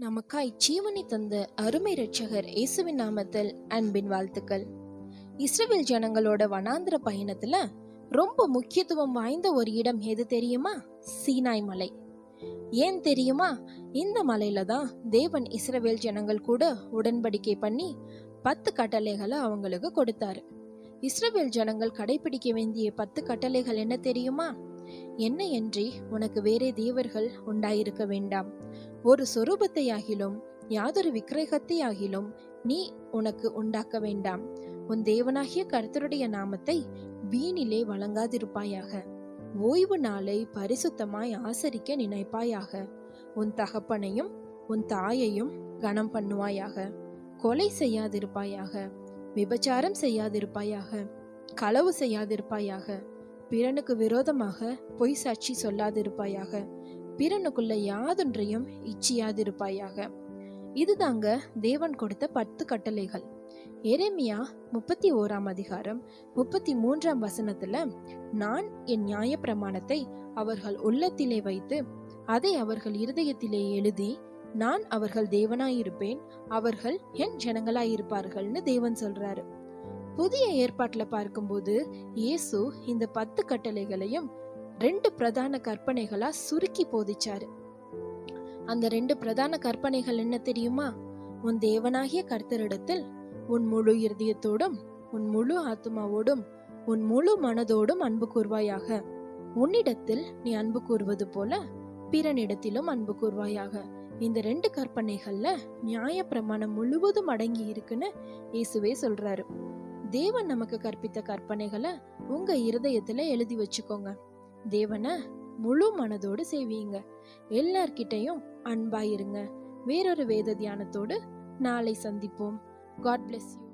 நமக்காய் ஜீவனை தந்த அருமை ரட்சகர் இயேசுவின் நாமத்தில் அன்பின் வாழ்த்துக்கள். இஸ்ரேல் ஜனங்களோட வனாந்திர பயணத்துல ரொம்ப முக்கியத்துவம் வாய்ந்த ஒரு இடம் எது தெரியுமா? சீனாய் மலை. ஏன் தெரியுமா? இந்த மலையில தான் தேவன் இஸ்ரவேல் ஜனங்கள் கூட உடன்படிக்கை பண்ணி பத்து கட்டளைகளை அவங்களுக்கு கொடுத்தாரு. இஸ்ரவேல் ஜனங்கள் கடைபிடிக்க வேண்டிய பத்து கட்டளைகள் என்ன தெரியுமா? என்னையன்றி உனக்கு வேறே தேவர்கள் உண்டாயிருக்க வேண்டாம். ஒரு சொரூபத்தையாகிலும் யாதொரு விக்கிரகத்தையாகிலும் நீ உனக்கு உண்டாக்க வேண்டாம். உன் தேவனாகிய கர்த்தருடைய நாமத்தை வீணிலே வழங்காதிருப்பாயாக. ஓய்வு நாளை பரிசுத்தமாய் ஆசரிக்க நினைப்பாயாக. உன் தகப்பனையும் உன் தாயையும் கனம் பண்ணுவாயாக. கொலை செய்யாதிருப்பாயாக. விபச்சாரம் செய்யாதிருப்பாயாக. களவு செய்யாதிருப்பாயாக. பிறனுக்கு விரோதமாக பொய் சாட்சி சொல்லாதிருப்பாயாக. பிறனுக்குள்ள யாதொன்றையும் இச்சியாதிருப்பாயாக. இதுதாங்க தேவன் கொடுத்த பத்து கட்டளைகள். எரேமியா முப்பத்தி ஓராம் அதிகாரம் முப்பத்தி மூன்றாம் வசனத்துல நான் என் நியாய பிரமாணத்தை அவர்கள் உள்ளத்திலே வைத்து அதை அவர்கள் இருதயத்திலே எழுதி நான் அவர்கள் தேவனாயிருப்பேன் அவர்கள் என் ஜனங்களாயிருப்பார்கள்னு தேவன் சொல்றாரு. புதிய ஏற்பாட்டுல பார்க்கும்போது இயேசு இந்த பத்து கட்டளைகளையும் ரெண்டு பிரதான கற்பனைகளா சுருக்கி போதிச்சாரு. அந்த ரெண்டு பிரதான கற்பனைகள் என்ன தெரியுமா? உன் தேவனாகிய கர்த்தரிடத்தில் உன் முழு இருதயத்தோடும் உன் முழு ஆத்மாவோடும் உன் முழு மனதோடும் அன்பு கூர்வாயாக. உன்னிடத்தில் நீ அன்பு கூறுவது போல பிறனிடத்திலும் அன்பு கூர்வாயாக. இந்த ரெண்டு கற்பனைகள்ல நியாய பிரமாணம் முழுவதும் அடங்கி இருக்குன்னு இயேசுவே சொல்றாரு. தேவன் நமக்கு கற்பித்த கற்பனைகளை உங்க இருதயத்துல எழுதி வச்சுக்கோங்க. தேவனை முழு மனதோடு செய்வீங்க. எல்லார்கிட்டையும் அன்பாயிருங்க. வேறொரு வேத தியானத்தோடு நாளை சந்திப்போம். God bless you